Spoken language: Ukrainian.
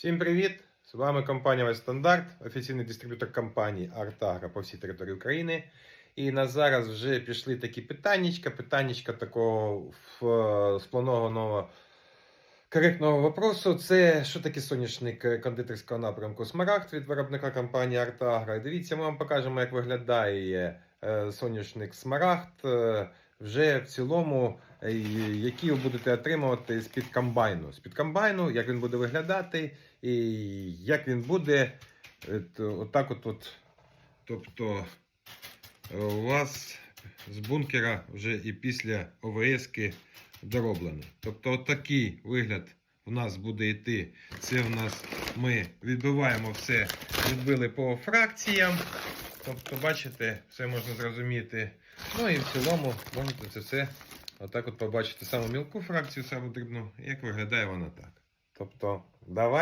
Всім привіт! З вами компанія Вестандарт, офіційний дистриб'ютор компанії Артагра по всій території України. І на зараз вже пішли такі питаннячка, питаннячка такого в- спланованого коректного вопросу. Це що таке соняшник кондитерського напрямку Смарагд від виробника компанії Артагра. Дивіться, ми вам покажемо, як виглядає е, соняшник Смарагд. Вже в цілому, е, які ви будете отримувати з-під комбайну. З-під комбайну, як він буде виглядати, і як він буде е, отак от, от. Тобто е, у вас з бункера вже і після ОВС-ки дороблений. Тобто отакий вигляд у нас буде йти. Це в нас ми відбиваємо все, відбили по фракціям. Тобто, бачите, все можна зрозуміти. Ну і в цілому можете це все отак от побачити саму мілку фракцію, саму дрібну, як виглядає вона так. Тобто, давай.